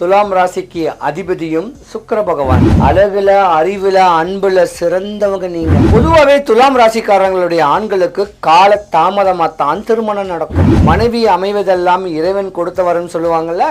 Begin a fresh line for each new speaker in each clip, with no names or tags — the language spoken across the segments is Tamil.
துலாம் ராசிக்கு அதிபதியும் சுக்கர பகவான். அழகுல அறிவுல அன்புல சிறந்தவங்க நீங்க. பொதுவாகவே துலாம் ராசிக்காரங்களுடைய ஆண்களுக்கு கால தாமதமா தான் திருமணம் நடக்கும். மனைவி அமைவதெல்லாம் இறைவன் கொடுத்தவரன்னு சொல்லுவாங்கல்ல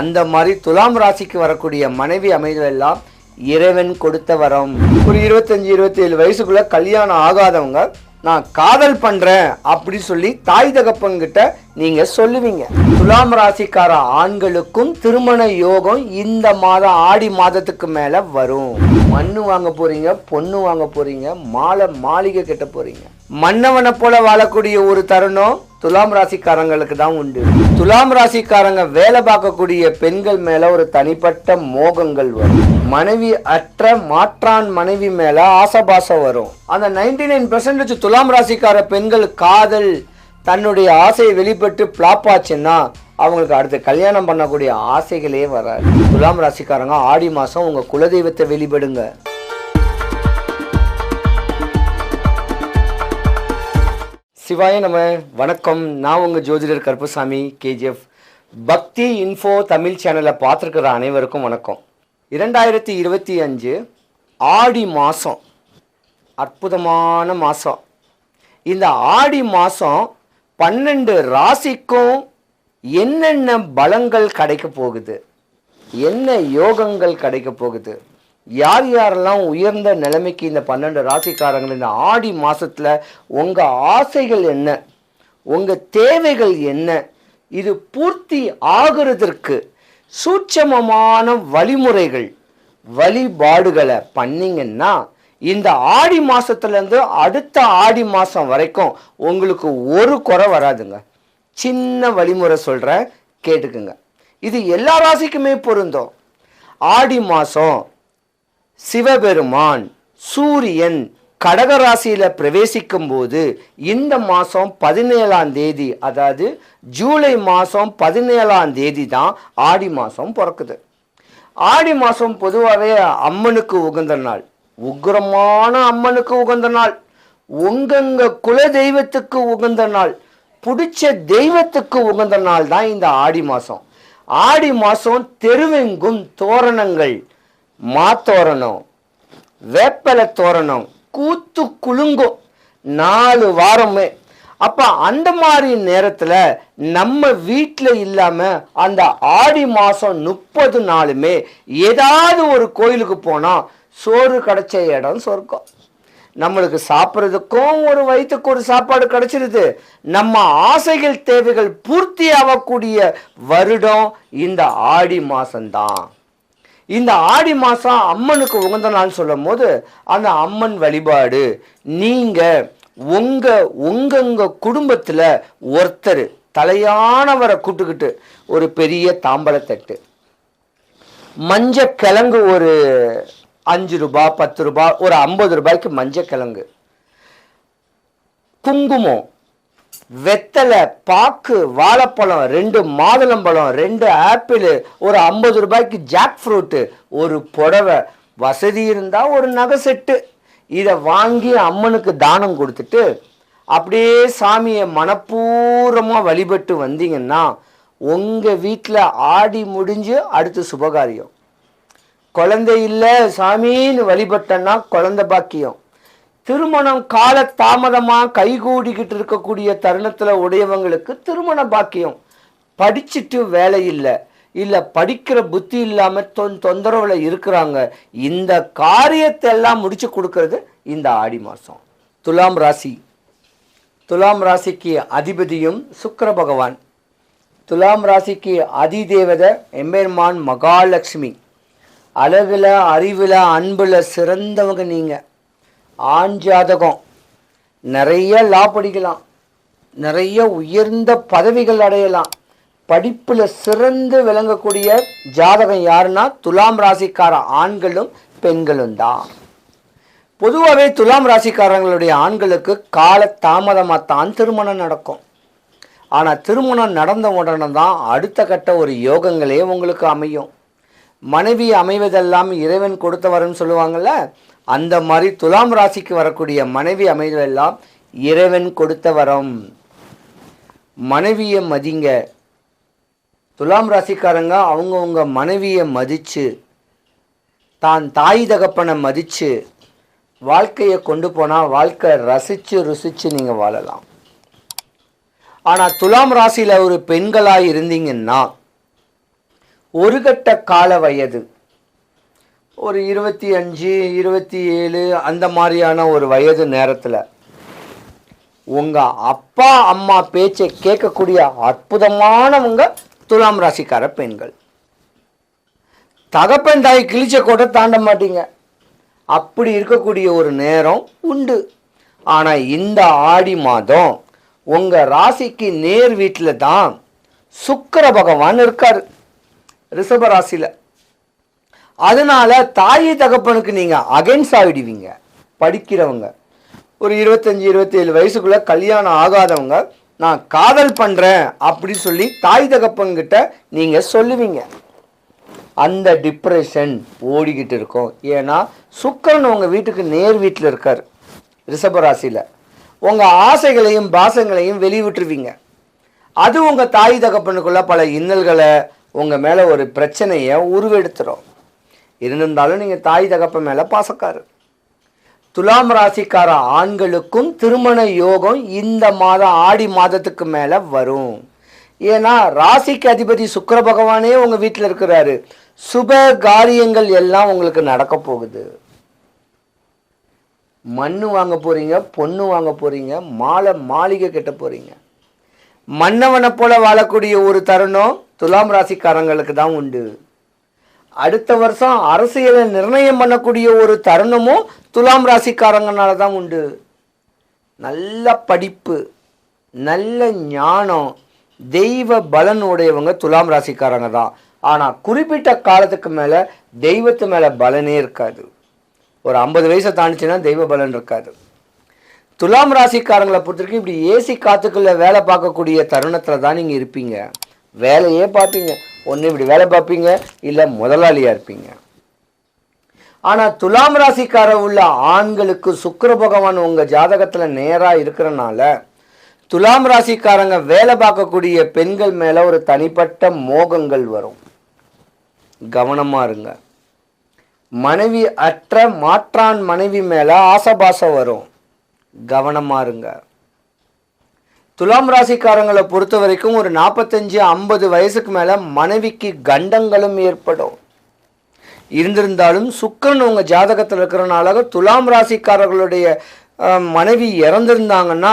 அந்த மாதிரி துலாம் ராசிக்கு வரக்கூடிய மனைவி அமைவதெல்லாம் இறைவன் கொடுத்த வரம் ஒரு இருபத்தஞ்சு இருபத்தி ஏழு வயசுக்குள்ள கல்யாணம் ஆகாதவங்க நான் காதல் பண்றேன் அப்படி சொல்லி தாய் தகப்பங்கிட்ட நீங்க சொல்லுவீங்க. துலாம் ராசிக்கார ஆண்களுக்கும் திருமண யோகம் இந்த மாதம் ஆடி மாதத்துக்கு மேல வரும். மண்ணு வாங்க போறீங்க பொண்ணு வாங்க போறீங்க மாலை மாளிகை கட்ட போறீங்க. மன்னவனை போல வாழக்கூடிய ஒரு தருணம் துலாம் ராசிக்காரங்களுக்கு தான் உண்டு. துலாம் ராசிக்காரங்க வேலை பார்க்கக்கூடிய பெண்கள் மேல ஒரு தனிப்பட்ட மோகங்கள் வரும். மனைவி அற்ற மாற்றான் மனைவி மேல ஆசபாசம் வரும். அந்த நைன்டி நைன் பெர்சன்டேஜ் துலாம் ராசிக்கார பெண்கள் காதல் தன்னுடைய ஆசையை வெளிப்பட்டு பிளாப் ஆச்சுன்னா அவங்களுக்கு அடுத்து கல்யாணம் பண்ணக்கூடிய ஆசைகளே வராது. துலாம் ராசிக்காரங்க ஆடி மாசம் உங்க குலதெய்வத்தை வெளிப்படுங்க. சிவாய நம்ம வணக்கம். நான் உங்கள் ஜோதிடர் கருப்பசாமி கேஜிஎஃப். பக்தி இன்ஃபோ தமிழ் சேனலை பார்த்துருக்கிற அனைவருக்கும் வணக்கம். இரண்டாயிரத்தி இருபத்தி அஞ்சு ஆடி மாதம் அற்புதமான மாதம் இந்த ஆடி மாதம் பன்னெண்டு ராசிக்கும் என்னென்ன பலங்கள் கிடைக்க போகுது? என்ன யோகங்கள் கிடைக்க போகுது? யார் யாரெல்லாம் உயர்ந்த நிலைமைக்கு இந்த பன்னெண்டு ராசிக்காரங்கள் இந்த ஆடி மாதத்தில் உங்கள் ஆசைகள் என்ன? உங்கள் தேவைகள் என்ன? இது பூர்த்தி ஆகுறதற்கு சூட்சமமான வழிமுறைகள் வழிபாடுகளை பண்ணீங்கன்னா இந்த ஆடி மாதத்துலேருந்து அடுத்த ஆடி மாதம் வரைக்கும் உங்களுக்கு ஒரு குறை வராதுங்க. சின்ன வழிமுறை சொல்கிற கேட்டுக்குங்க. இது எல்லா ராசிக்குமே பொருந்தும். ஆடி மாதம் சிவபெருமான் சூரியன் கடகராசியில் பிரவேசிக்கும் போது இந்த மாதம் பதினேழாம் தேதி அதாவது ஜூலை மாதம் பதினேழாம் தேதி தான் ஆடி மாதம் பிறக்குது. ஆடி மாதம் பொதுவாகவே அம்மனுக்கு உகந்த நாள். உக்ரமான அம்மனுக்கு உகந்த நாள். உங்கங்க குல தெய்வத்துக்கு உகந்த நாள். பிடிச்ச தெய்வத்துக்கு உகந்த நாள் தான் இந்த ஆடி மாதம் ஆடி மாதம் தெருவெங்கும் தோரணங்கள். மாத்தோரணம் வேப்பலை தோரணம். கூத்து குலுங்கும். நாலு வாரமே. அப்போ அந்த மாதிரி நேரத்தில் நம்ம வீட்டில் இல்லாமல் அந்த ஆடி மாதம் முப்பது நாளுமே ஏதாவது ஒரு கோயிலுக்கு போனால் சோறு கிடைச்ச இடம் சொர்க்கம். நம்மளுக்கு சாப்பிட்றதுக்கும் ஒரு வயிற்றுக்கு ஒரு சாப்பாடு கிடைச்சிருது. நம்ம ஆசைகள் தேவைகள் பூர்த்தி ஆகக்கூடிய வருடம் இந்த ஆடி மாதம்தான் இந்த ஆடி மாதம் அம்மனுக்கு உகந்த நாள் சொல்லும் போது அந்த அம்மன் வழிபாடு நீங்கள் உங்கள் உங்கங்க குடும்பத்தில் ஒருத்தர் தலையானவரை கூட்டுக்கிட்டு ஒரு பெரிய தாம்பலத்தட்டு மஞ்ச கிழங்கு ஒரு அஞ்சு ரூபாய் பத்து ரூபாய் ஒரு ஐம்பது ரூபாய்க்கு மஞ்ச கிழங்கு குங்குமம் வெத்தலை பாக்கு வாழைப்பழம் ரெண்டு மாதுளம்பழம் ரெண்டு ஆப்பிள் ஒரு ஐம்பது ரூபாய்க்கு ஜாக் ஃப்ரூட்டு ஒரு புடவை. வசதி இருந்தால் ஒரு நகை செட்டு. இதை வாங்கி அம்மனுக்கு தானம் கொடுத்துட்டு அப்படியே சாமியை மனப்பூர்வமாக வழிபட்டு வந்தீங்கன்னா உங்கள் வீட்டில் ஆடி முடிஞ்சு அடுத்து சுபகாரியம். குழந்தை இல்லை சாமின்னு வழிபட்டன்னா குழந்தை பாக்கியம். திருமணம் கால தாமதமாக கைகூடிக்கிட்டு இருக்கக்கூடிய தருணத்தில் உடையவங்களுக்கு திருமண பாக்கியம். படிச்சுட்டு வேலை இல்லை இல்லை படிக்கிற புத்தி இல்லாமல் தொன் தொந்தரவில் இருக்கிறாங்க. இந்த காரியத்தை எல்லாம் முடிச்சு கொடுக்கறது இந்த ஆடி மாதம் துலாம் ராசி. துலாம் ராசிக்கு அதிபதியும் சுக்கர பகவான். துலாம் ராசிக்கு அதிதேவதை எம்பெருமான் மகாலட்சுமி. அழகில் அறிவில் அன்பில் சிறந்தவங்க நீங்கள் ஆண் ஜாதகம். நிறைய லா படிக்கலாம். நிறைய உயர்ந்த பதவிகள் அடையலாம். படிப்பில் சிறந்து விளங்கக்கூடிய ஜாதகம் யாருன்னா துலாம் ராசிக்கார ஆண்களும் பெண்களும் தான். பொதுவாகவே துலாம் ராசிக்காரங்களுடைய ஆண்களுக்கு கால தாமதமாக தான் திருமணம் நடக்கும். ஆனால் திருமணம் நடந்த உடனே தான் அடுத்த கட்ட ஒரு யோகங்களே உங்களுக்கு அமையும். மனைவி அமைவதெல்லாம் இறைவன் கொடுத்தவர்னு சொல்லுவாங்கள்ல அந்த மாதிரி துலாம் ராசிக்கு வரக்கூடிய மனைவி அமைவதெல்லாம் இறைவன் கொடுத்த வரம். மனைவியை மதிங்க. துலாம் ராசிக்காரங்க அவங்கவுங்க மனைவியை மதித்து தான் தாய் தகப்பனை மதித்து வாழ்க்கையை கொண்டு போனால் வாழ்க்கை ரசித்து ருசித்து நீங்கள் வாழலாம். ஆனால் துலாம் ராசியில் ஒரு பெண்களாக இருந்தீங்கன்னா ஒரு கட்ட கால வயது ஒரு இருபத்தி அஞ்சு இருபத்தி ஏழு அந்த மாதிரியான ஒரு வயது நேரத்தில் உங்கள் அப்பா அம்மா பேச்சை கேட்கக்கூடிய அற்புதமானவங்க துலாம் ராசிக்கார பெண்கள். தகப்பன் தாய் கிழிச்ச கோட்டை தாண்ட மாட்டீங்க. அப்படி இருக்கக்கூடிய ஒரு நேரம் உண்டு. ஆனால் இந்த ஆடி மாதம் உங்கள் ராசிக்கு நேர் வீட்டில் தான் சுக்கர பகவான் இருக்கார். ரிஷப ராசியில். அதனால தாய் தகப்பனுக்கு நீங்கள் அகைன்ஸ் ஆகிடுவீங்க படிக்கிறவங்க. ஒரு இருபத்தஞ்சி இருபத்தேழு வயசுக்குள்ளே கல்யாணம் ஆகாதவங்க நான் காதல் பண்ணுறேன் அப்படின்னு சொல்லி தாய் தகப்பன்கிட்ட நீங்கள் சொல்லுவீங்க. அந்த டிப்ரெஷன் ஓடிக்கிட்டு இருக்கும். ஏன்னா சுக்கரன் உங்கள் வீட்டுக்கு நேர் வீட்டில் இருக்கார். ரிஷபராசியில் உங்கள் ஆசைகளையும் பாசங்களையும் வெளிவிட்டுருவீங்க. அது உங்கள் தாய் தகப்பனுக்குள்ள பல இன்னல்களை உங்கள் மேலே ஒரு பிரச்சனையை உருவெடுத்துரும். இருந்திருந்தாலும் நீங்கள் தாய் தகப்ப மேலே பாசக்காரர். துலாம் ராசிக்கார ஆண்களுக்கும் திருமண யோகம் இந்த மாதம் ஆடி மாதத்துக்கு மேலே வரும். ஏன்னா ராசிக்கு அதிபதி சுக்கர பகவானே உங்கள் வீட்டில் இருக்கிறாரு. சுப காரியங்கள் எல்லாம் உங்களுக்கு நடக்க போகுது. மண்ணு வாங்க போகிறீங்க பொண்ணு வாங்க போகிறீங்க மாலை மாளிகை கட்ட போகிறீங்க மன்னவனை போல வாழக்கூடிய ஒரு தருணம் துலாம் ராசிக்காரங்களுக்கு தான் உண்டு. அடுத்த வருஷம் அரசியலை நிர்ணயம் பண்ணக்கூடிய ஒரு தருணமும் துலாம் ராசிக்காரங்கனால தான் உண்டு. நல்ல படிப்பு நல்ல ஞானம் தெய்வ பலன் உடையவங்க துலாம் ராசிக்காரங்க தான். ஆனால் குறிப்பிட்ட காலத்துக்கு மேலே தெய்வத்து மேலே பலனே இருக்காது. ஒரு ஐம்பது வயசை தாண்டிச்சுன்னா தெய்வ பலன் இருக்காது. துலாம் ராசிக்காரங்களை பொறுத்த வரைக்கும் இப்படி ஏசி காத்துக்குள்ளே வேலை பார்க்கக்கூடிய தருணத்தில் தான் நீங்கள் இருப்பீங்க. வேலையே பார்ப்பீங்க. ஒன்று இப்படி வேலை பார்ப்பீங்க இல்லை முதலாளியாக இருப்பீங்க. ஆனால் துலாம் ராசிக்கார உள்ள ஆண்களுக்கு சுக்கர பகவான் உங்கள் ஜாதகத்தில் நேராக இருக்கிறனால துலாம் ராசிக்காரங்க வேலை பார்க்கக்கூடிய பெண்கள் மேலே ஒரு தனிப்பட்ட மோகங்கள் வரும். கவனமாக இருங்க. மனைவி அற்ற மாற்றான் மனைவி மேலே ஆசபாசம் வரும். கவனமாக இருங்க. துலாம் ராசிக்காரங்களை பொறுத்த வரைக்கும் ஒரு நாற்பத்தஞ்சு ஐம்பது வயசுக்கு மேலே மனைவிக்கு கண்டங்களும் ஏற்படும். இருந்திருந்தாலும் சுக்கரன் உங்கள் ஜாதகத்தில் இருக்கிறனால துலாம் ராசிக்காரர்களுடைய மனைவி இறந்திருந்தாங்கன்னா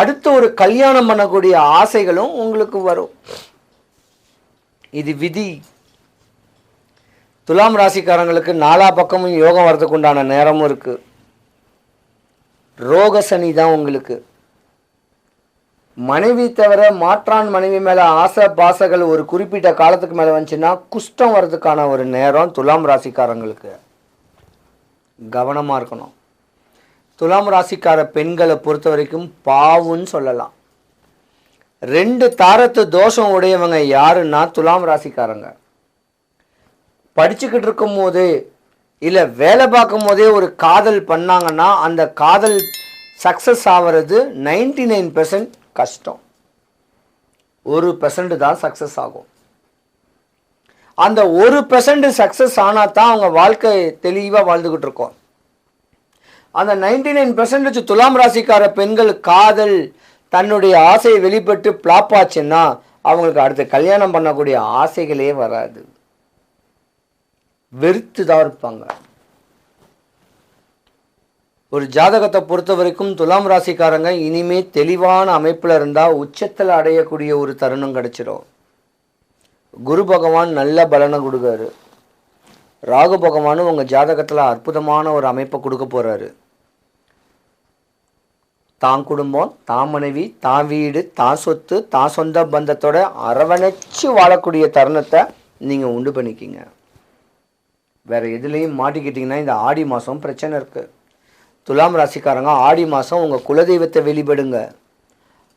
அடுத்து ஒரு கல்யாணம் பண்ணக்கூடிய ஆசைகளும் உங்களுக்கு வரும். இது விதி. துலாம் ராசிக்காரங்களுக்கு நாலா பக்கமும் யோகம் வரதுக்கு உண்டான நேரமும் இருக்குது ரோக சனி தான் உங்களுக்கு. மனைவி தவிர மாற்றான் மனைவி மேலே ஆசை பாசைகள் ஒரு குறிப்பிட்ட காலத்துக்கு மேலே வந்துச்சுன்னா குஷ்டம் வர்றதுக்கான ஒரு நேரம் துலாம் ராசிக்காரங்களுக்கு. கவனமாக இருக்கணும். துலாம் ராசிக்கார பெண்களை பொறுத்த வரைக்கும் பாவுன்னு சொல்லலாம். ரெண்டு தாரத்து தோஷம் உடையவங்க யாருன்னா துலாம் ராசிக்காரங்க. படிச்சுக்கிட்டு இருக்கும் போது இல்லை வேலை பார்க்கும் போதே ஒரு காதல் பண்ணாங்கன்னா அந்த காதல் சக்ஸஸ் ஆகிறது நைன்டி நைன் கஷ்டம். ஒரு பெர்சன்ட் தான் சக்ஸஸ் ஆகும். அந்த ஒரு பெர்சன்ட் சக்ஸஸ் ஆனால் தான் அவங்க வாழ்க்கை தெளிவாக வாழ்ந்துக்கிட்டு இருக்கோம். அந்த நைன்டி நைன் பெர்சன்டேஜ் துலாம் ராசிக்கார பெண்கள் காதல் தன்னுடைய ஆசையை வெளிப்பட்டு பிளாப் ஆச்சுன்னா அவங்களுக்கு அடுத்து கல்யாணம் பண்ணக்கூடிய ஆசைகளே வராது. வெறுத்து தான் இருப்பாங்க. ஒரு ஜாதகத்தை பொறுத்த வரைக்கும் துலாம் ராசிக்காரங்க இனிமே தெளிவான அமைப்பில் இருந்தால் உச்சத்தில் அடையக்கூடிய ஒரு தருணம் கிடச்சிரும். குரு பகவான் நல்ல பலனை கொடுக்காரு. ராகு பகவானும் உங்கள் ஜாதகத்தில் அற்புதமான ஒரு அமைப்பை கொடுக்க போகிறாரு தான் குடும்பம் தான் மனைவி தான் வீடு தான் சொத்து தான் சொந்த பந்தத்தோட அரவணைச்சு வாழக்கூடிய தருணத்தை நீங்கள் உண்டு பண்ணிக்கிங்க. வேறு எதுலேயும் மாட்டிக்கிட்டிங்கன்னா இந்த ஆடி மாதம் பிரச்சனை இருக்குது துலாம் ராசிக்காரங்க ஆடி மாதம் உங்கள் குலதெய்வத்தை வெளிப்படுங்க.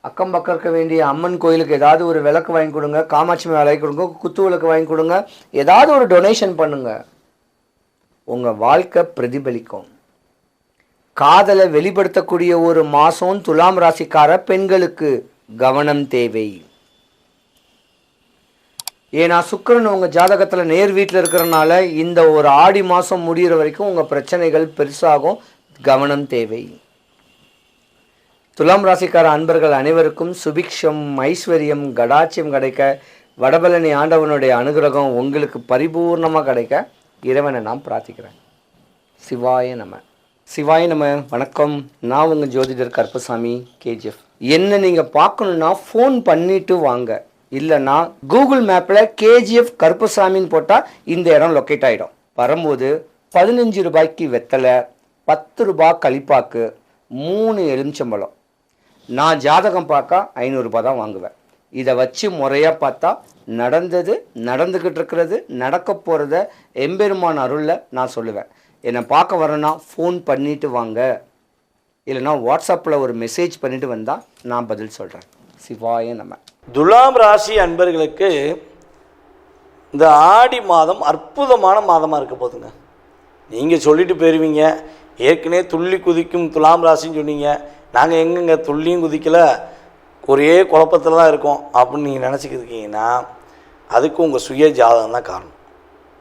அக்கம் பக்கம் இருக்க வேண்டிய அம்மன் கோயிலுக்கு ஏதாவது ஒரு விளக்கு வாங்கி கொடுங்க காமாட்சி மேலே கொடுங்க குத்து விளக்கு வாங்கி கொடுங்க ஏதாவது ஒரு டொனேஷன் பண்ணுங்க. உங்கள் வாழ்க்கை பிரதிபலிக்கும். காதலை வெளிப்படுத்தக்கூடிய ஒரு மாதம் துலாம் ராசிக்கார பெண்களுக்கு கவனம் தேவை. ஏன்னா சுக்கரன் உங்கள் ஜாதகத்தில் நேர் வீட்டில் இருக்கிறனால இந்த ஒரு ஆடி மாதம் முடிகிற வரைக்கும் உங்கள் பிரச்சனைகள் பெருசாகும். கவனம் தேவை. துலாம் ராசிக்கார அன்பர்கள் அனைவருக்கும் சுபிக்ஷம் ஐஸ்வர்யம் கடாட்சியம் கிடைக்க வடபழனி ஆண்டவனுடைய அனுகிரகம் உங்களுக்கு பரிபூர்ணமாக கிடைக்க இறைவனை நான் பிரார்த்திக்கிறேன். சிவாய நம. சிவாய நம. வணக்கம். நான் உங்கள் ஜோதிடர் கருப்பசாமி கேஜிஎஃப். என்ன நீங்கள் பார்க்கணுன்னா ஃபோன் பண்ணிட்டு வாங்க. இல்லைன்னா கூகுள் மேப்பில் கேஜிஎஃப் கருப்பசாமின்னு போட்டால் இந்த இடம் லொக்கேட் ஆகிடும் வரும்போது பதினஞ்சு ரூபாய்க்கு வெத்தலை பத்து ரூபா கழிப்பாக்கு மூணு எலுமிச்சம்பழம். நான் ஜாதகம் பார்க்க ஐநூறுரூபா தான் வாங்குவேன். இதை வச்சு முறையாக பார்த்தா நடந்தது நடந்துக்கிட்டு இருக்கிறது நடக்க போகிறத எம்பெருமான் அருளில் நான் சொல்லுவேன். என்னை பார்க்க வரேன்னா ஃபோன் பண்ணிட்டு வாங்க. இல்லைன்னா வாட்ஸ்அப்பில் ஒரு மெசேஜ் பண்ணிவிட்டு வந்தால் நான் பதில் சொல்கிறேன் சிவாய நம்ம
துலாம் ராசி அன்பர்களுக்கு இந்த ஆடி மாதம் அற்புதமான மாதமாக இருக்க போதுங்க நீங்கள் சொல்லிட்டு போயிருவீங்க. ஏற்கனவே துள்ளி குதிக்கும் துலாம் ராசின்னு சொன்னீங்க. நாங்கள் எங்கெங்க துள்ளியும் குதிக்கல ஒரே குழப்பத்தில் தான் இருக்கோம் அப்படின்னு நீங்கள் நினச்சிக்கிட்டு இருக்கீங்கன்னா அதுக்கு உங்கள் சுய ஜாதகம் தான் காரணம்.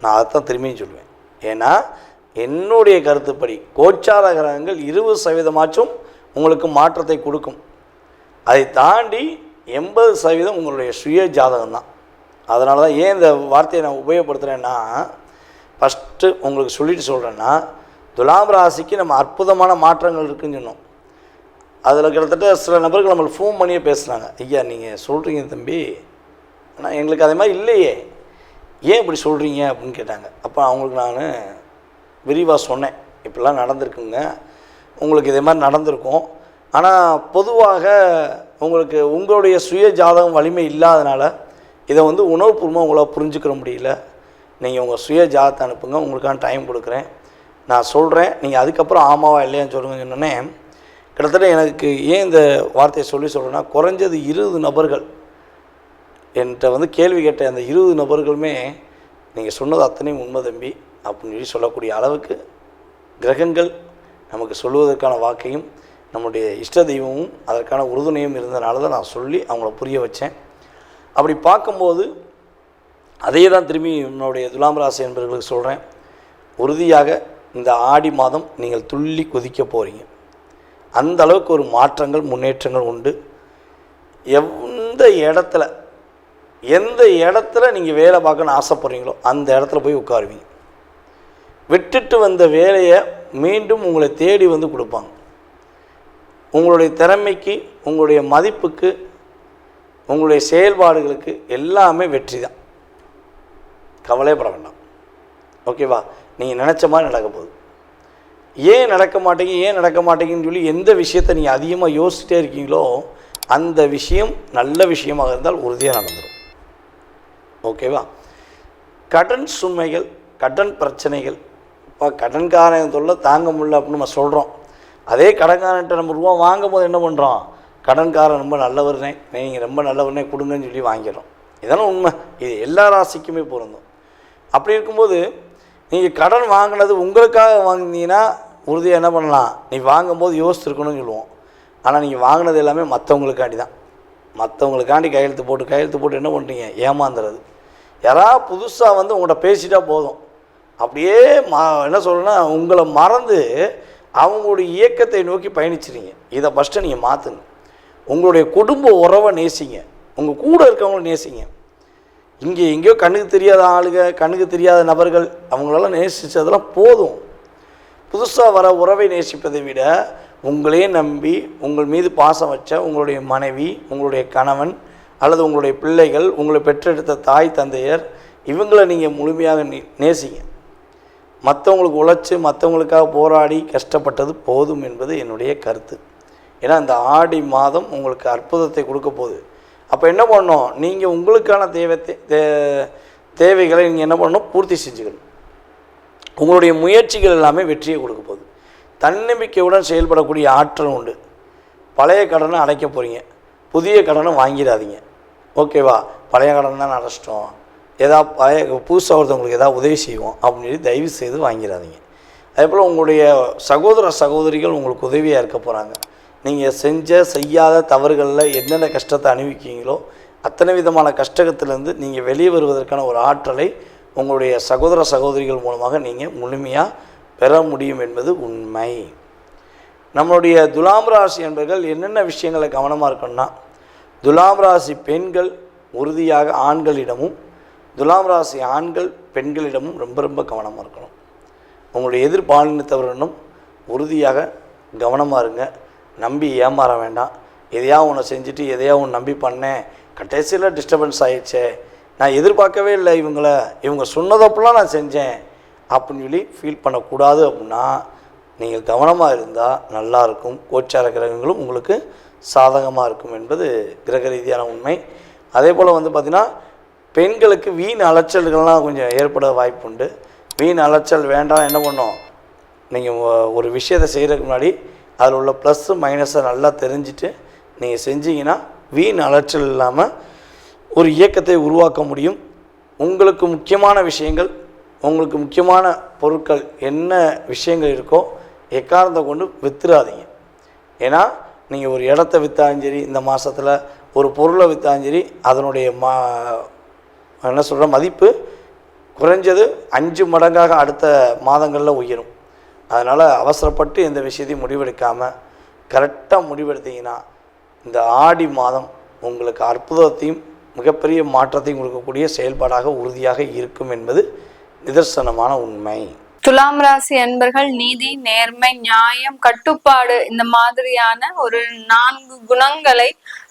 நான் அதைத்தான் திரும்பியும் சொல்லுவேன். ஏன்னா என்னுடைய கருத்துப்படி கோச்சார கிரகங்கள் இருபது சதவீதமாச்சும் உங்களுக்கு மாற்றத்தை கொடுக்கும். அதை தாண்டி எண்பது சதவீதம் உங்களுடைய சுய ஜாதகம் தான். அதனால தான் ஏன் இந்த வார்த்தையை நான் உபயோகப்படுத்துகிறேன்னா ஃபஸ்ட்டு உங்களுக்கு சொல்லிட்டு சொல்கிறேன்னா துலாம் ராசிக்கு நம்ம அற்புதமான மாற்றங்கள் இருக்குன்னு சொன்னோம். அதில் கிட்டத்தட்ட சில நபர்கள் நம்மளுக்கு ஃபோன் பண்ணியே பேசுனாங்க ஐயா நீங்கள் சொல்கிறீங்க தம்பி. ஆனால் எங்களுக்கு அதே மாதிரி இல்லையே. ஏன் இப்படி சொல்கிறீங்க அப்படின்னு கேட்டாங்க. அப்போ அவங்களுக்கு நான் விரிவாக சொன்னேன். இப்படிலாம் நடந்திருக்குங்க. உங்களுக்கு இதே மாதிரி நடந்திருக்கும். ஆனால் பொதுவாக உங்களுக்கு உங்களுடைய சுய ஜாதகம் வலிமை இல்லாதனால இதை வந்து உணவுபூர்வமாக உங்களால் புரிஞ்சுக்கிற முடியல. நீங்கள் உங்கள் சுய ஜாதகத்தை அனுப்புங்க. உங்களுக்கான டைம் கொடுக்குறேன். நான் சொல்கிறேன் நீங்கள் அதுக்கப்புறம் ஆமாவா இல்லையான்னு சொல்லுங்க சொன்னோன்னே கிட்டத்தட்ட எனக்கு ஏன் இந்த வார்த்தையை சொல்லி சொல்கிறேன்னா குறைஞ்சது இருபது நபர்கள் என்கிட்ட வந்து கேள்வி கேட்ட அந்த இருபது நபர்களுமே நீங்கள் சொன்னது அத்தனையும் உண்மை தம்பி. அப்படின்னு சொல்லி சொல்லக்கூடிய அளவுக்கு கிரகங்கள் நமக்கு சொல்லுவதற்கான வாக்கையும் நம்முடைய இஷ்ட தெய்வமும் அதற்கான உறுதுணையும் இருந்தனால தான் நான் சொல்லி அவங்கள புரிய வச்சேன். அப்படி பார்க்கும்போது அதையே தான் திரும்பி என்னுடைய துலாம் ராசி என்பவர்களுக்கு சொல்கிறேன் உறுதியாக இந்த ஆடி மாதம் நீங்கள் துள்ளி குதிக்க போகிறீங்க அந்த அளவுக்கு ஒரு மாற்றங்கள் முன்னேற்றங்கள் உண்டு. எந்த இடத்துல எந்த இடத்துல நீங்கள் வேலை பார்க்கணும்னு ஆசைப்படுறீங்களோ அந்த இடத்துல போய் உட்காருவீங்க. விட்டுட்டு வந்த வேலையை மீண்டும் உங்களை தேடி வந்து கொடுப்பாங்க. உங்களுடைய திறமைக்கு உங்களுடைய மதிப்புக்கு உங்களுடைய செயல்பாடுகளுக்கு எல்லாமே வெற்றி தான் கவலைப்பட வேண்டாம். ஓகேவா? நீங்கள் நினச்ச மாதிரி நடக்க போகுது. ஏன் நடக்க மாட்டேங்க ஏன் நடக்க மாட்டேங்குன்னு சொல்லி எந்த விஷயத்தை நீங்கள் அதிகமாக யோசிச்சுட்டே இருக்கீங்களோ அந்த விஷயம் நல்ல விஷயமாக இருந்தால் உறுதியாக நடந்துடும் ஓகேவா? கடன் சுமைகள் கடன் பிரச்சனைகள். இப்போ கடன்காரன் தொல்லை தாங்க முடியல அப்படின்னு நம்ம சொல்கிறோம் அதே கடன்காரன்ட்ட நம்ம ரூபா வாங்கும் போது என்ன பண்ணுறோம் கடன்காரன் ரொம்ப நல்லவர்னே நீங்கள் ரொம்ப நல்லவர்னே கொடுங்கன்னு சொல்லி வாங்கிடுறோம். இதெல்லாம் உண்மை. இது எல்லா ராசிக்குமே பொருந்தும். அப்படி இருக்கும்போது நீங்கள் கடன் வாங்கினது உங்களுக்காக வாங்கினீங்கன்னா உறுதியாக என்ன பண்ணலாம்? நீ வாங்கும்போது யோசிச்சிருக்கணும்னு சொல்லுவோம். ஆனால் நீங்கள் வாங்கினது எல்லாமே மற்றவங்களுக்காண்டி தான். மற்றவங்களுக்காண்டி கையெழுத்து போட்டு கையெழுத்து போட்டு என்ன பண்ணுறீங்க ஏமாந்துறது. யாராவது புதுசாக வந்து உங்கள்கிட்ட பேசிட்டா போதும். அப்படியே மா என்ன சொல்கிறேன்னா உங்களை மறந்து அவங்களுடைய இயக்கத்தை நோக்கி பயணிச்சிருங்க. இதை ஃபஸ்ட்டு நீங்கள் மாற்றுங்க உங்களுடைய குடும்ப உறவை நேசிங்க. உங்கள் கூட இருக்கவங்கள நேசிங்க. இங்கே எங்கேயோ கண்ணுக்கு தெரியாத ஆளுங்க கண்ணுக்கு தெரியாத நபர்கள் அவங்களெல்லாம் நேசித்ததெல்லாம் போதும். புதுசாக வர உறவை நேசிப்பதை விட உங்களே நம்பி உங்கள் மீது பாசம் வச்ச உங்களுடைய மனைவி உங்களுடைய கணவன் அல்லது உங்களுடைய பிள்ளைகள் உங்களை பெற்றெடுத்த தாய் தந்தையர் இவங்களை நீங்கள் முழுமையாக நே- நேசிங்க. மற்றவங்களுக்கு உழைச்சி மற்றவங்களுக்காக போராடி கஷ்டப்பட்டது போதும் என்பது என்னுடைய கருத்து. ஏன்னா இந்த ஆடி மாதம் உங்களுக்கு அற்புதத்தை கொடுக்க போகுது. அப்போ என்ன பண்ணணும்? நீங்கள் உங்களுக்கான தேவை தே- தேவைகளை நீங்கள் என்ன பண்ணணும்? பூர்த்தி செஞ்சுக்கணும். உங்களுடைய முயற்சிகள் எல்லாமே வெற்றியை கொடுக்க போகுது. தன்னம்பிக்கையுடன் செயல்படக்கூடிய ஆற்றல் உண்டு. பழைய கடனை அடைக்க போகிறீங்க புதிய கடனை வாங்கிடாதீங்க. ஓகேவா பழைய கடன் தான் அடைச்சிட்டோம். ஏதாவது பழைய புதுசாக ஒருத்தவங்களுக்கு ஏதாவது உதவி செய்வோம் அப்படின்னு சொல்லி தயவு செய்து வாங்கிடாதீங்க. அதே போல் உங்களுடைய சகோதர சகோதரிகள் உங்களுக்கு உதவியாக இருக்க போகிறாங்க நீங்கள் செஞ்ச செய்யாத தவறுகளில் என்னென்ன கஷ்டத்தை அனுபவிக்கீங்களோ அத்தனை விதமான கஷ்டத்துலேருந்து நீங்கள் வெளியே வருவதற்கான ஒரு ஆற்றலை உங்களுடைய சகோதர சகோதரிகள் மூலமாக நீங்கள் முழுமையாக பெற முடியும் என்பது உண்மை. நம்மளுடைய துலாம் ராசி என்பர்கள் என்னென்ன விஷயங்களை கவனமாக இருக்கணும்னா துலாம் ராசி பெண்கள் உறுதியாக ஆண்களிடமும் துலாம் ராசி ஆண்கள் பெண்களிடமும் ரொம்ப ரொம்ப கவனமாக இருக்கணும். உங்களுடைய எதிர்பாலினத்தவரிடம் உறுதியாக கவனமாக இருங்க. நம்பி ஏமாற வேண்டாம். எதையா உன்னை செஞ்சுட்டு எதையா ஒன்று நம்பி பண்ணேன். கடைசியில் டிஸ்டர்பன்ஸ் ஆயிடுச்சே. நான் எதிர்பார்க்கவே இல்லை இவங்கள. இவங்க சொன்னதப்பெல்லாம் நான் செஞ்சேன். அப்படின்னு சொல்லி ஃபீல் பண்ணக்கூடாது அப்படின்னா நீங்கள் கவனமாக இருந்தால் நல்லாயிருக்கும் கோச்சார கிரகங்களும் உங்களுக்கு சாதகமாக இருக்கும் என்பது கிரக ரீதியான உண்மை. அதே போல் வந்து பார்த்திங்கன்னா பெண்களுக்கு வீண் அலைச்சல்கள்லாம் கொஞ்சம் ஏற்பட வாய்ப்புண்டு. வீண் அலைச்சல் வேண்டாம் என்ன பண்ணோம் நீங்கள் ஒரு விஷயத்தை செய்கிறதுக்கு முன்னாடி அதில் உள்ள ப்ளஸ்ஸு மைனஸை நல்லா தெரிஞ்சுட்டு நீங்கள் செஞ்சீங்கன்னா வீண் அலைச்சல் இல்லாமல் ஒரு இயக்கத்தை உருவாக்க முடியும். உங்களுக்கு முக்கியமான விஷயங்கள் உங்களுக்கு முக்கியமான பொருட்கள் என்ன விஷயங்கள் இருக்கோ எக்காரணத்தை கொண்டு வித்துறாதீங்க. ஏன்னா நீங்கள் ஒரு இடத்த விற்றாலும் சரி இந்த மாதத்தில் ஒரு பொருளை விற்றாலும் சரி அதனுடைய மா என்ன சொல்கிற மதிப்பு குறைஞ்சது அஞ்சு மடங்காக அடுத்த மாதங்களில் உயரும். அதனால் அவசரப்பட்டு எந்த விஷயத்தையும் முடிவெடுக்காமல் கரெக்டாக முடிவெடுத்தீங்கன்னா இந்த ஆடி மாதம் உங்களுக்கு அற்புதத்தையும் மிகப்பெரிய மாற்றத்தையும் கொடுக்கக்கூடிய செயல்பாடாக உறுதியாக இருக்கும் என்பது நிதர்சனமான உண்மை.
துலாம் ராசி அன்பர்கள் நீதி நேர்மை நியாயம் கட்டுப்பாடு இந்த மாதிரியான ஒரு நான்கு குணங்களை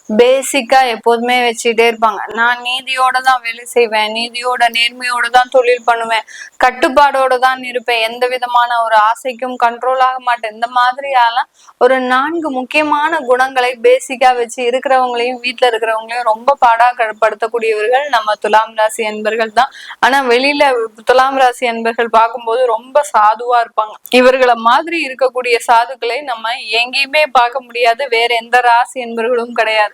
பேசிக்கா எப்போதுமே வச்சுட்டே இருப்பாங்க. நான் நீதியோட தான் வேலை செய்வேன். நீதியோட நேர்மையோட தான் தொழில் பண்ணுவேன். கட்டுப்பாடோட தான் இருப்பேன். எந்த விதமான ஒரு ஆசைக்கும் கண்ட்ரோல் ஆக மாட்டேன். இந்த மாதிரியாலாம் ஒரு நான்கு முக்கியமான குணங்களை பேசிக்கா வச்சு இருக்கிறவங்களையும் வீட்டுல இருக்கிறவங்களையும் ரொம்ப பாடா படுத்தக்கூடியவர்கள் நம்ம துலாம் ராசி என்பர்கள் தான். ஆனா வெளியில துலாம் ராசி என்பர்கள் பார்க்கும்போது ரொம்ப சாதுவா இருப்பாங்க. இவர்களை மாதிரி இருக்கக்கூடிய சாதுக்களை நம்ம எங்கேயுமே பார்க்க முடியாது. வேற எந்த ராசி என்பர்களும் கிடையாது.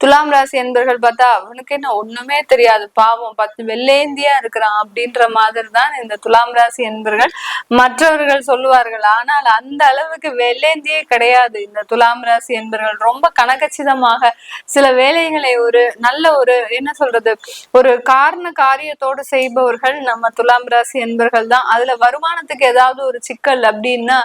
துலாம் ராசி என்பர்கள் பார்த்தா அவனுக்கு என்ன ஒண்ணுமே தெரியாது. பாவம் பத்து வெள்ளேந்தியா இருக்கிறான் அப்படின்ற மாதிரி தான் இந்த துலாம் ராசி என்பர்கள் மற்றவர்கள் சொல்லுவார்கள். ஆனால் அந்த அளவுக்கு வெள்ளேந்தியே கிடையாது இந்த துலாம் ராசி என்பர்கள். ரொம்ப கனகச்சிதமாக சில வேலைகளை ஒரு நல்ல ஒரு என்ன சொல்றது ஒரு காரண காரியத்தோடு செய்பவர்கள் நம்ம துலாம் ராசி என்பர்கள் தான். அதுல வருமானத்துக்கு ஏதாவது ஒரு சிக்கல் அப்படின்னா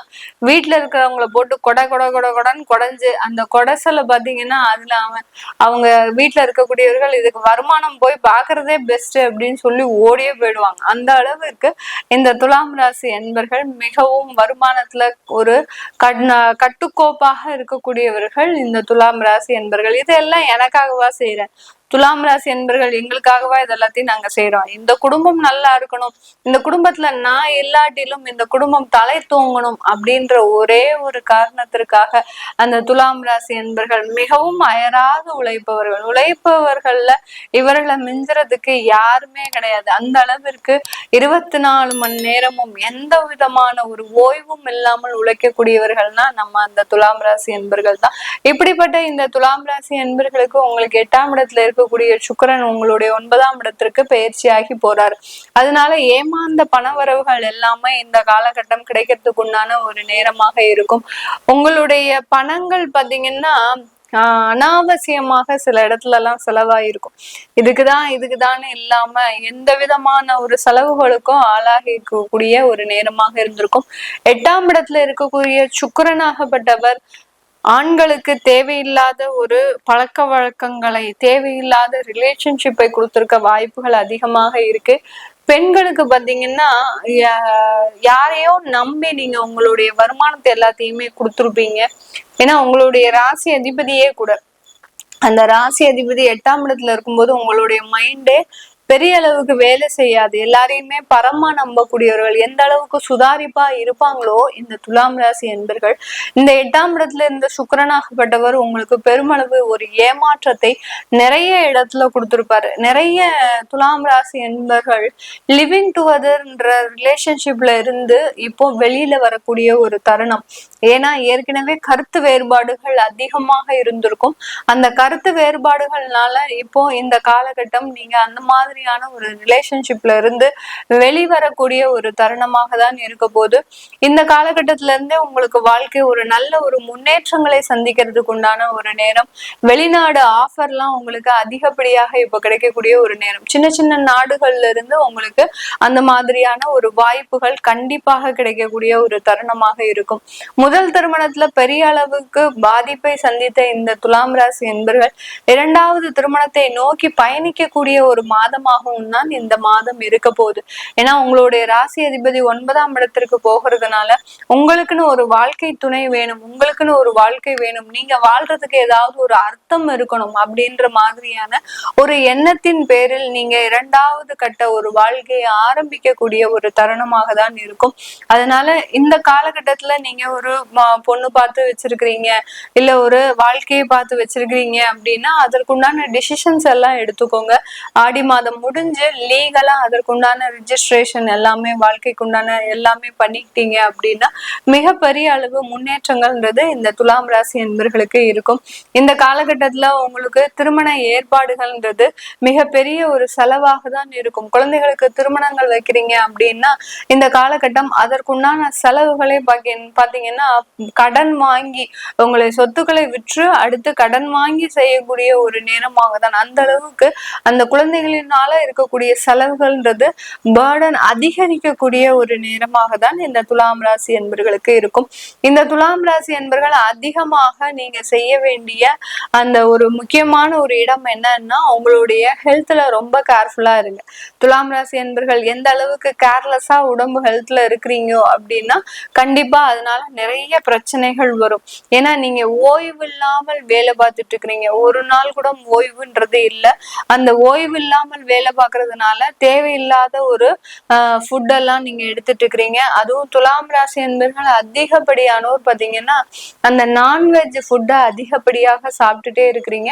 வீட்டுல இருக்கிறவங்கள போட்டு கொடை கொடை கொடை கொடன்னு கொடைஞ்சு அந்த கொடைசலை பாத்தீங்கன்னா அதுல அவன் அவங்க வீட்டுல இருக்கக்கூடியவர்கள் இதுக்கு வருமானம் போய் பாக்குறதே பெஸ்ட் அப்படின்னு சொல்லி ஓடியே போயிடுவாங்க. அந்த அளவிற்கு இந்த துலாம் ராசி என்பர்கள் மிகவும் வருமானத்துல ஒரு கட்- கட்டுக்கோப்பாக இருக்கக்கூடியவர்கள் இந்த துலாம் ராசி என்பர்கள். இதெல்லாம் எனக்காகவா செய்யறேன் துலாம் ராசி என்பர்கள் எங்களுக்காகவா இது எல்லாத்தையும் நாங்க செய்யறோம் இந்த குடும்பம் நல்லா இருக்கணும். இந்த குடும்பத்துல நான் இல்லாட்டிலும் இந்த குடும்பம் தலை தூங்கணும் அப்படின்ற ஒரே ஒரு காரணத்திற்காக அந்த துலாம் ராசி என்பர்கள் மிகவும் அயராது உழைப்பவர்கள். உழைப்பவர்கள்ல இவர்களை மிஞ்சுறதுக்கு யாருமே கிடையாது. அந்த அளவிற்கு இருபத்தி நாலு மணி நேரமும் எந்த விதமான ஒரு ஓய்வும் இல்லாமல் உழைக்கக்கூடியவர்கள்னா நம்ம அந்த துலாம் ராசி என்பர்கள் தான். இப்படிப்பட்ட இந்த துலாம் ராசி என்பர்களுக்கு உங்களுக்கு எட்டாம் இடத்துல இருக்கக்கூடிய சுக்கிரன் உங்களுடைய ஒன்பதாம் இடத்திற்கு பயிற்சியாகி போறாரு. அதனால ஏமாந்த பணவரவுகள் எல்லாமே இந்த காலகட்டம் கிடைக்கிறதுக்கு உண்டான ஒரு நேரமாக இருக்கும். உங்களுடைய பணங்கள் பாத்தீங்கன்னா ஆஹ் அனாவசியமாக சில இடத்துல எல்லாம் செலவாயிருக்கும். இதுக்குதான் இதுக்குதான்னு இல்லாம எந்த விதமான ஒரு செலவுகளுக்கும் ஆளாகி இருக்கக்கூடிய ஒரு நேரமாக இருந்திருக்கும். எட்டாம் இடத்துல இருக்கக்கூடிய சுக்கரனாகப்பட்டவர் ஆண்களுக்கு தேவையில்லாத ஒரு பழக்க வழக்கங்களை தேவையில்லாத ரிலேஷன்ஷிப்பை கொடுத்திருக்க வாய்ப்புகள் அதிகமாக இருக்கு. பெண்களுக்கு பாத்தீங்கன்னா யாரையோ நம்பி நீங்க உங்களுடைய வருமானத்தை எல்லாத்தையுமே கொடுத்துருப்பீங்க. ஏன்னா உங்களுடைய ராசி அதிபதியே கூட. அந்த ராசி அதிபதி எட்டாம் இடத்துல இருக்கும்போது உங்களுடைய மைண்டே பெரிய அளவுக்கு வேலை செய்யாது. எல்லாரையுமே பரமா நம்பக்கூடியவர்கள். எந்த அளவுக்கு சுதாரிப்பா இருப்பாங்களோ இந்த துலாம் ராசி என்பர்கள் இந்த எட்டாம் இடத்துல இருந்த சுக்கிரனாகப்பட்டவர் உங்களுக்கு பெருமளவு ஒரு ஏமாற்றத்தை நிறைய இடத்துல கொடுத்திருப்பாரு. நிறைய துலாம் ராசி என்பர்கள் லிவிங் டுகெதர்ன்ற ரிலேஷன்ஷிப்ல இருந்து இப்போ வெளியில வரக்கூடிய ஒரு தருணம். ஏன்னா ஏற்கனவே கருத்து வேறுபாடுகள் அதிகமாக இருந்திருக்கும். அந்த கருத்து வேறுபாடுகள்னால இப்போ இந்த காலகட்டம் நீங்க அந்த மாதிரி மாதிரியான ஒரு ரிலேஷன்ஷிப்ல இருந்து வெளிவரக்கூடிய ஒரு தருணமாக தான் இருக்க போது இந்த காலகட்டத்தில இருந்தே உங்களுக்கு வாழ்க்கை ஒரு நல்ல ஒரு முன்னேற்றங்களை சந்திக்கிறதுக்கு உண்டான ஒரு நேரம் வெளிநாடு ஆஃபர்லாம் உங்களுக்கு அதிகப்படியாக இப்ப கிடைக்கக்கூடிய ஒரு நேரம். சின்ன சின்ன நாடுகள்ல இருந்து உங்களுக்கு அந்த மாதிரியான ஒரு வாய்ப்புகள் கண்டிப்பாக கிடைக்கக்கூடிய ஒரு தருணமாக இருக்கும். முதல் திருமணத்துல பெரிய அளவுக்கு பாதிப்பை சந்தித்த இந்த துலாம் ராசி என்பர்கள் இரண்டாவது திருமணத்தை நோக்கி பயணிக்கக்கூடிய ஒரு மாதமாக மாதமாகவும் தான் இந்த மாதம் இருக்க போகுது. ஏன்னா உங்களுடைய ராசி அதிபதி ஒன்பதாம் இடத்திற்கு போகிறதுனால உங்களுக்குன்னு ஒரு வாழ்க்கை துணை வேணும் உங்களுக்குன்னு ஒரு வாழ்க்கை வேணும். நீங்க வாழ்றதுக்கு ஏதாவது ஒரு அர்த்தம் இருக்கணும் அப்படின்ற மாதிரியான ஒரு எண்ணத்தின் பேரில் நீங்க இரண்டாவது கட்ட ஒரு வாழ்க்கையை ஆரம்பிக்கக்கூடிய ஒரு தருணமாக தான் இருக்கும். அதனால இந்த காலகட்டத்துல நீங்க ஒரு பொண்ணு பார்த்து வச்சிருக்கிறீங்க இல்ல ஒரு வாழ்க்கையை பார்த்து வச்சிருக்கிறீங்க அப்படின்னா அதற்குண்டான டிசிஷன்ஸ் எல்லாம் எடுத்துக்கோங்க. ஆடி மாதம் முடிஞ்சு லீகலா அதற்குண்டான ரிஜிஸ்ட்ரேஷன் எல்லாமே வாழ்க்கைக்குண்டான எல்லாமே பண்ணிக்கிட்டீங்க அப்படின்னா மிகப்பெரிய அளவு முன்னேற்றங்கள்ன்றது இந்த துலாம் ராசி என்பர்களுக்கு இருக்கும். இந்த காலகட்டத்துல உங்களுக்கு திருமண ஏற்பாடுகள்ன்றது மிகப்பெரிய ஒரு செலவாக தான் இருக்கும். குழந்தைகளுக்கு திருமணங்கள் வைக்கிறீங்க அப்படின்னா இந்த காலகட்டம் அதற்குண்டான செலவுகளே பாத்தீங்கன்னா கடன் வாங்கி உங்களை சொத்துக்களை விற்று அடுத்து கடன் வாங்கி செய்யக்கூடிய ஒரு நேரமாக தான் அந்த அளவுக்கு அந்த குழந்தைகளின் குழந்தைகளினால இருக்கக்கூடிய செலவுகள்ன்றது பேர்டன் அதிகரிக்கக்கூடிய ஒரு நேரமாக தான் இந்த துலாம் ராசி என்பர்களுக்கு இருக்கும். இந்த துலாம் ராசி என்பர்கள் அதிகமாக நீங்க செய்ய வேண்டிய அந்த ஒரு முக்கியமான ஒரு இடம் என்னன்னா உங்களுடைய ஹெல்த்ல ரொம்ப கேர்ஃபுல்லா இருங்க. துலாம் ராசி என்பர்கள் எந்த அளவுக்கு கேர்லெஸ்ஸா உடம்பு ஹெல்த்ல இருக்கிறீங்க அப்படின்னா கண்டிப்பா அதனால நிறைய பிரச்சனைகள் வரும். ஏன்னா நீங்க ஓய்வு இல்லாமல் வேலை பார்த்துட்டு இருக்கிறீங்க. ஒரு நாள் கூட ஓய்வுன்றது இல்ல. அந்த ஓய்வு இல்லாமல் வேலை பார்க்கறதுனால தேவையில்லாத ஒரு ஃபுட் எல்லாம் நீங்க எடுத்துட்டு இருக்கிறீங்க. அதுவும் துலாம் ராசி என்பர்கள் அதிகப்படியானோர் பார்த்தீங்கன்னா அந்த நான்வெஜ் ஃபுட்டை அதிகப்படியாக சாப்பிட்டுட்டே இருக்கிறீங்க.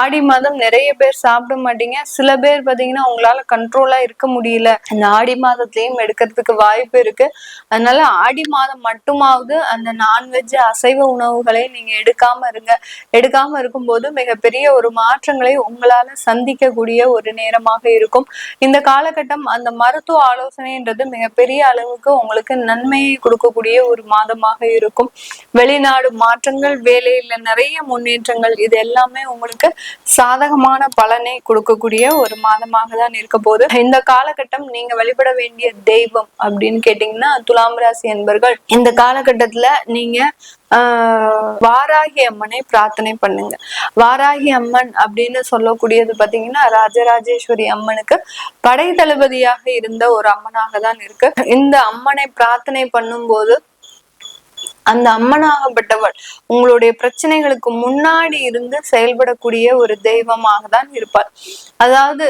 ஆடி மாதம் நிறைய பேர் சாப்பிட மாட்டீங்க. சில பேர் பார்த்தீங்கன்னா உங்களால கண்ட்ரோலா இருக்க முடியல. இந்த ஆடி மாதத்திலயும் எடுக்கிறதுக்கு வாய்ப்பு இருக்கு. அதனால ஆடி மாதம் மட்டுமாவது அந்த நான்வெஜ் அசைவ உணவுகளை நீங்க எடுக்காம இருங்க. எடுக்காம இருக்கும்போது மிகப்பெரிய ஒரு மாற்றங்களை உங்களால சந்திக்கக்கூடிய ஒரு நேரமாக இருக்கும். இந்த காலகட்டம் அந்த மருத்துவ ஆலோசனைன்றது மிகப்பெரிய அளவுக்கு உங்களுக்கு நன்மையை கொடுக்கக்கூடிய ஒரு மாதமாக இருக்கும். வெளிநாடு மாற்றங்கள் வேலையில நிறைய முன்னேற்றங்கள் இது எல்லாமே உங்களுக்கு சாதகமான பலனை கொடுக்கக்கூடிய ஒரு மாதமாக தான் இருக்க போகுது. இந்த காலகட்டம் நீங்க வழிபட வேண்டிய தெய்வம் அப்படின்னு கேட்டீங்கன்னா துலாம் ராசி என்பர்கள். இந்த காலகட்டத்துல நீங்க வாராகி அம்மனை பிரார்த்தனை பண்ணுங்க. வாராகி அம்மன் அப்படின்னு சொல்லக்கூடியது பாத்தீங்கன்னா ராஜராஜேஸ்வரி அம்மனுக்கு படை தளபதியாக இருந்த ஒரு அம்மனாக தான் இருக்கு. இந்த அம்மனை பிரார்த்தனை பண்ணும்போது அந்த அம்மனாகப்பட்டவள் உங்களுடைய பிரச்சனைகளுக்கு முன்னாடி இருந்து செயல்படக்கூடிய ஒரு தெய்வமாக தான் இருப்பார் அதாவது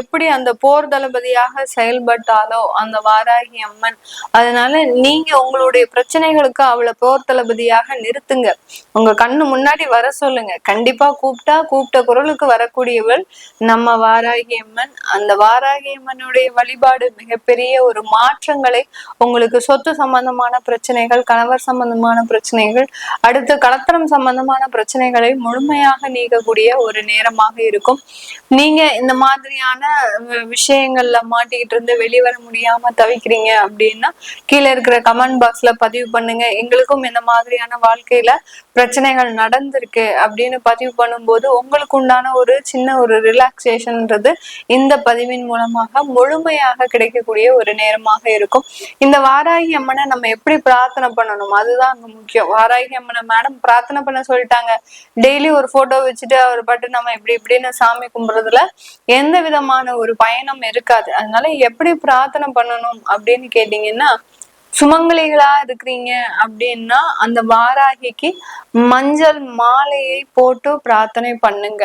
எப்படி அந்த போர் தளபதியாக செயல்பட்டாலோ அந்த வாராகி அம்மன் அதனால நீங்க உங்களுடைய பிரச்சனைகளுக்கு அவளை போர் தளபதியாக நிறுத்துங்க. உங்க கண்ணு முன்னாடி வர சொல்லுங்க. கண்டிப்பா கூப்பிட்டா கூப்பிட்ட குரலுக்கு வரக்கூடியவள் நம்ம வாராகி அம்மன். அந்த வாராகி அம்மனுடைய வழிபாடு மிகப்பெரிய ஒரு மாற்றங்களை உங்களுக்கு சொத்து சம்பந்தமான பிரச்சனைகள் கணவர் சம்பந்தமான பிரச்சனைகள் அடுத்து கலத்தரம் சம்பந்தமான பிரச்சனைகளை முழுமையாக நீக்கக்கூடிய ஒரு நேரமாக இருக்கும். நீங்க இந்த மாதிரியான விஷயங்கள்ல மாட்டிக்கிட்டு இருந்து வெளிவர முடியாம தவிக்கிறீங்க அப்படின்னா கீழே இருக்கிற கமெண்ட் பாக்ஸ்ல பதிவு பண்ணுங்க. எங்களுக்கும் இந்த மாதிரியான வாழ்க்கையில பிரச்சனைகள் நடந்திருக்கு அப்படின்னு பதிவு பண்ணும்போது உங்களுக்கு உண்டான ஒரு சின்ன ஒரு ரிலாக்ஸேஷன்ன்றது இந்த பதிவின் மூலமாக முழுமையாக கிடைக்கக்கூடிய ஒரு நேரமாக இருக்கும். இந்த வாராகி அம்மனை நம்ம எப்படி பிரார்த்தனை பண்ணணும்? அதுதான் அங்க முக்கியம். வாராகி அம்மனை மேடம் பிரார்த்தனை பண்ண சொல்லிட்டாங்க. டெய்லி ஒரு போட்டோ வச்சுட்டு அவர் பாட்டு நம்ம இப்படி இப்படின்னு சாமி கும்பிடுறதுல எந்த விதமான ஒரு பயணம் இருக்காது. அதனால எப்படி பிரார்த்தனை பண்ணணும் அப்படின்னு கேட்டீங்கன்னா சுமங்கலிகளா இருக்கிறீங்க அப்படின்னா அந்த வாராகிக்கு மஞ்சள் மாலையை போட்டு பிரார்த்தனை பண்ணுங்க.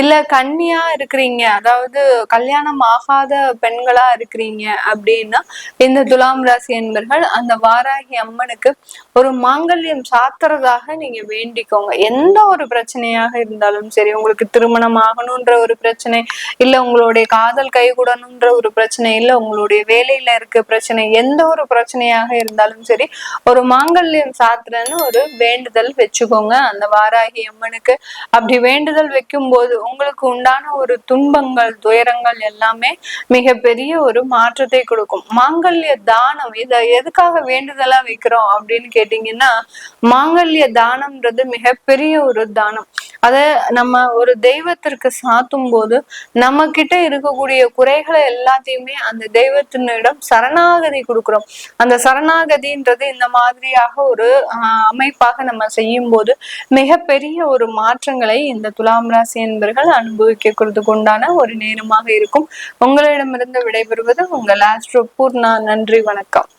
இல்ல கன்னியா இருக்கிறீங்க அதாவது கல்யாணம் ஆகாத பெண்களா இருக்கிறீங்க அப்படின்னா இந்த துலாம் ராசி என்பர்கள் அந்த வாராகி அம்மனுக்கு ஒரு மாங்கல்யம் சாத்துறதாக நீங்க வேண்டிக்கோங்க. எந்த ஒரு பிரச்சனையாக இருந்தாலும் சரி உங்களுக்கு திருமணம் ஆகணுன்ற ஒரு பிரச்சனை இல்ல உங்களுடைய காதல் கைகூடணுன்ற ஒரு பிரச்சனை இல்ல உங்களுடைய வேலையில இருக்க பிரச்சனை எந்த ஒரு பிரச்சனையாக இருந்தாலும் சரி ஒரு மாங்கல்யம் சாத்திரன்னு ஒரு வேண்டுதல் வச்சுக்கோங்க. அந்த வாராகி அம்மனுக்கு அப்படி வேண்டுதல் வைக்கும்போது உங்களுக்கு உண்டான ஒரு துன்பங்கள் துயரங்கள் எல்லாமே மிகப்பெரிய ஒரு மாற்றத்தை கொடுக்கும். மாங்கல்ய தானம் இதை எதுக்காக வேண்டுதலா வைக்கிறோம் அப்படின்னு கேட்டீங்கன்னா மாங்கல்ய தானம்ன்றது மிகப்பெரிய ஒரு தானம். அத நம்ம ஒரு தெய்வத்திற்கு சாத்தும் போது நம்ம கிட்ட இருக்கக்கூடிய குறைகளை எல்லாத்தையுமே அந்த தெய்வத்தினிடம் சரணாகதி கொடுக்கிறோம். அந்த சரண சரணாகதின்றது இந்த மாதிரியாக ஒரு அமைப்பாக நம்ம செய்யும் போது மிகப்பெரிய ஒரு மாற்றங்களை இந்த துலாம் ராசி என்பர்கள் அனுபவிக்கிறதுக்கு உண்டான ஒரு நேரமாக இருக்கும். உங்களிடமிருந்து விடைபெறுவது உங்கள் ஆஸ்ட்ரோ பூர்ணா. நன்றி வணக்கம்.